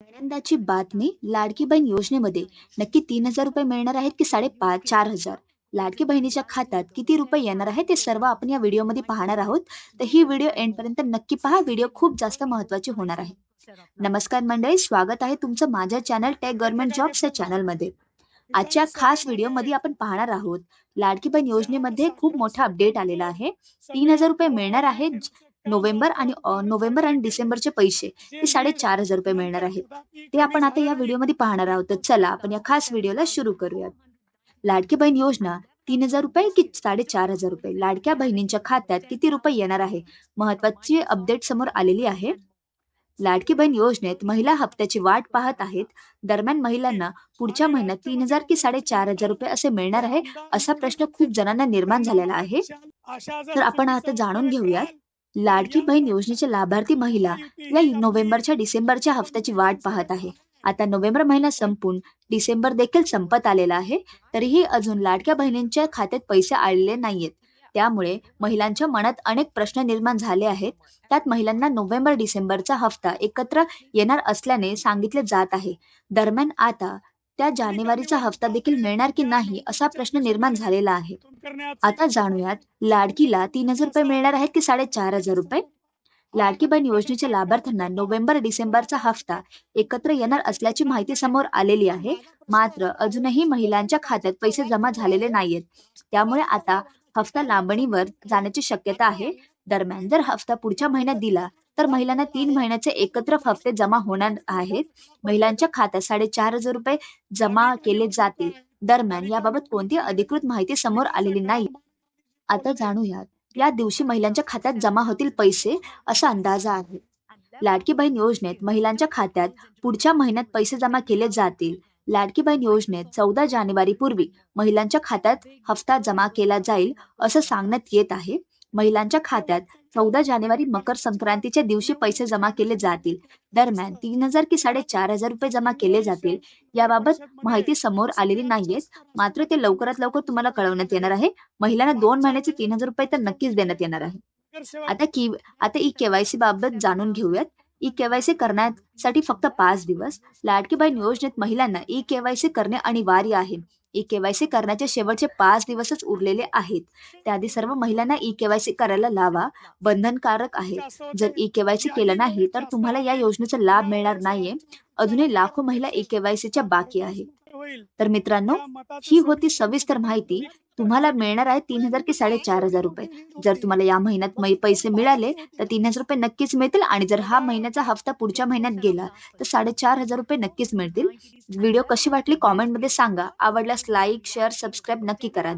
पहिल्यांदाची बातमी लाडकी बहीण योजनेमध्ये. नक्की तीन हजार रुपये मिळणार आहेत की साडेपाच चार हजार? लाडकी बहिणीच्या खात्यात किती रुपये येणार आहे ते सर्व आपण या व्हिडिओमध्ये पाहणार आहोत. तर ही व्हिडिओ एंड पर्यंत नक्की पहा. व्हिडिओ खूप जास्त महत्वाची होणार आहे. नमस्कार मंडळी स्वागत आहे तुमचं माझ्या चॅनल टेक गव्हर्नमेंट जॉब्स या चॅनलमध्ये आजच्या खास व्हिडिओमध्ये आपण पाहणार आहोत. लाडकी बहीण योजनेमध्ये खूप मोठा अपडेट आलेला आहे. तीन हजार रुपये मिळणार आहेत. नोव्हेंबर आणि नोव्हेंबर आणि डिसेंबरचे पैसे ते साडेचार हजार रुपये मिळणार आहेत. ते आपण आता या व्हिडिओमध्ये पाहणार आहोत. चला आपण या खास व्हिडिओला सुरू करूयात. लाडकी बहीण योजना तीन हजार रुपये की साडेचार हजार रुपये. लाडक्या बहिणींच्या खात्यात किती रुपये येणार आहे? महत्वाची अपडेट समोर आलेली आहे. लाडकी बहीण योजनेत महिला हप्त्याची वाट पाहत आहेत. दरम्यान महिलांना पुढच्या महिन्यात तीन हजार की साडेचार हजार रुपये असे मिळणार आहे असा प्रश्न खूप जणांना निर्माण झालेला आहे. तर आपण आता जाणून घेऊयात. लाडकी बहीण योजनेच्या लाभार्थी महिला या नोव्हेंबरच्या डिसेंबरच्या हफ्त्याची वाट पाहत आहे. आता नोव्हेंबर महिना संपून डिसेंबर देखील संपत आलेला आहे तरीही अजून लाडक्या बहिणींच्या खात्यात पैसे आलेले नाहीयेत. त्यामुळे महिलांच्या मनात अनेक प्रश्न निर्माण झाले आहेत. त्यात महिलांना नोव्हेंबर डिसेंबरचा हफ्ता एकत्र येणार असल्याने सांगितले जात आहे. दरम्यान आता त्या जानेवारीचा हफ्ता देखील मिळणार की नाही असा प्रश्न निर्माण झालेला आहे. आता जाणूयात लाडकीला तीन हजार रुपये मिळणार आहेत की साडेचार हजार रुपये? लाडकी बहीण योजनेच्या लाभार्थ्यांना नोव्हेंबर डिसेंबरचा हफ्ता एकत्र येणार असल्याची माहिती समोर आलेली आहे. मात्र अजूनही महिलांच्या खात्यात पैसे जमा झालेले नाहीयेत. त्यामुळे आता हफ्ता लांबणीवर जाण्याची शक्यता आहे. दरम्यान जर हफ्ता पुढच्या महिन्यात दिला तर महिलांना तीन महिन्याचे एकत्र हफ्ते जमा होणार आहेत. महिलांच्या खात्यात साडेचार हजार रुपये जमा केले जातील. दरम्यान याबाबत कोणती अधिकृत माहिती समोर आलेली नाही. आता जाणूयात. या दिवशी महिलांच्या खात्यात जमा होतील पैसे असा अंदाजा आहे. लाडकी बहीण योजनेत महिलांच्या खात्यात पुढच्या महिन्यात पैसे जमा केले जातील. लाडकी बहीण योजनेत चौदा जानेवारी पूर्वी महिलांच्या खात्यात हफ्ता जमा केला जाईल असं सांगण्यात येत आहे. महिलांच्या खात्यात चौदा जानेवारी मकर संक्रांतीच्या दिवशी पैसे जमा केले जातील. दरम्यान तीन हजार की साडेचार हजार रुपये जमा केले जातील. याबाबत माहिती समोर आलेली नाहीये मात्र ते लवकरात लवकर तुम्हाला कळवण्यात येणार आहे. महिलांना दोन महिन्याचे तीन हजार रुपये तर नक्कीच देण्यात येणार आहे. आता की आता ई केवायसी बाबत जाणून घेऊयात. ई केवायसी करण्यासाठी फक्त पाच दिवस. लाडकी बहीण योजनेत महिलांना ई केवायसी करणे अनिवार्य आहे. ई केवायसी करण्याचे शेवटचे पाच दिवसच उरलेले आहेत. त्याआधी सर्व महिलांना ई केवायसी करायला लावा. बंधनकारक आहे. जर ई केवायसी केलं नाही तर तुम्हाला या योजनेचा लाभ मिळणार नाहीये. अजूनही लाखो महिला ई केवायसीच्या बाकी आहे तर मित्रांनो ही होती सविस्तर माहिती. तुम्हाला मिळणार आहे तीन हजार की साडेचार हजार रुपये. जर तुम्हाला या महिन्यात पैसे मिळाले तर तीन हजार रुपये नक्कीच मिळतील आणि जर हा महिन्याचा हफ्ता पुढच्या महिन्यात गेला तर साडेचार हजार रुपये नक्कीच मिळतील. व्हिडिओ कशी वाटली कॉमेंटमध्ये सांगा. आवडल्यास लाईक शेअर सबस्क्राईब नक्की करा.